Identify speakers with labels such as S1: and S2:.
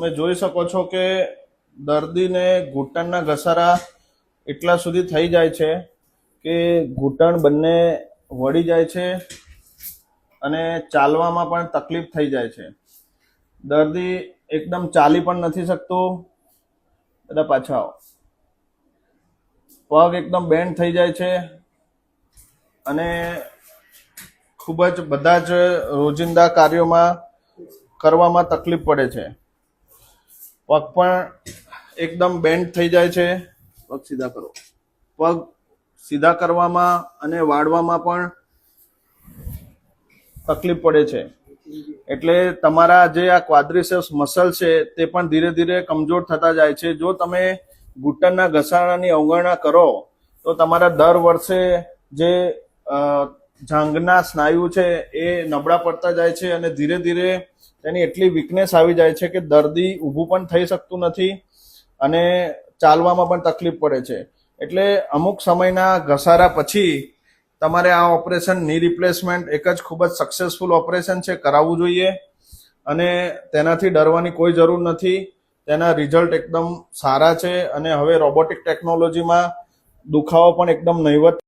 S1: તમે જોઈ શકો છો કે દર્દીને ઘૂંટણના ઘસારા એટલા સુધી થઈ જાય છે કે ઘૂંટણ બંને વળી જાય છે અને ચાલવામાં પણ તકલીફ થઈ જાય છે. દર્દી એકદમ ચાલી પણ નથી શકતો. બધા પાછા પગ એકદમ બેન્ડ થઈ જાય છે અને ખૂબ જ બધા જ રોજિંદા કાર્યોમાં કરવામાં તકલીફ પડે છે. પગ પણ એકદમ બેન્ડ થઈ જાય છે. પગ સીધા કરો. પગ સીધા કરવામાં અને વાળવામાં પણ તકલીફ પડે છે. એટલે તમારા જે આ ક્વાદ્રિસેપ્સ મસલ છે તે પણ ધીરે ધીરે કમજોર થતા જાય છે. જો તમે ઘૂંટણના ઘસારાની અવગણના કરો, તો તમારા દર વર્ષે જે જાંઘના સ્નાયુ છે એ નબળા પડતા જાય છે અને ધીરે ધીરે તેની એટલી વીકનેસ આવી જાય છે કે દર્દી ઊભું પણ થઈ શકતું નથી અને ચાલવામાં પણ તકલીફ પડે છે. એટલે અમુક સમયના ઘસારા પછી તમારે આ ઓપરેશનની રિપ્લેસમેન્ટ એક જ ખૂબ જ સક્સેસફુલ ઓપરેશન છે, કરાવવું જોઈએ અને તેનાથી ડરવાની કોઈ જરૂર નથી. તેના રિઝલ્ટ એકદમ સારા છે અને હવે રોબોટિક ટેકનોલોજીમાં દુખાવો પણ એકદમ નહીવત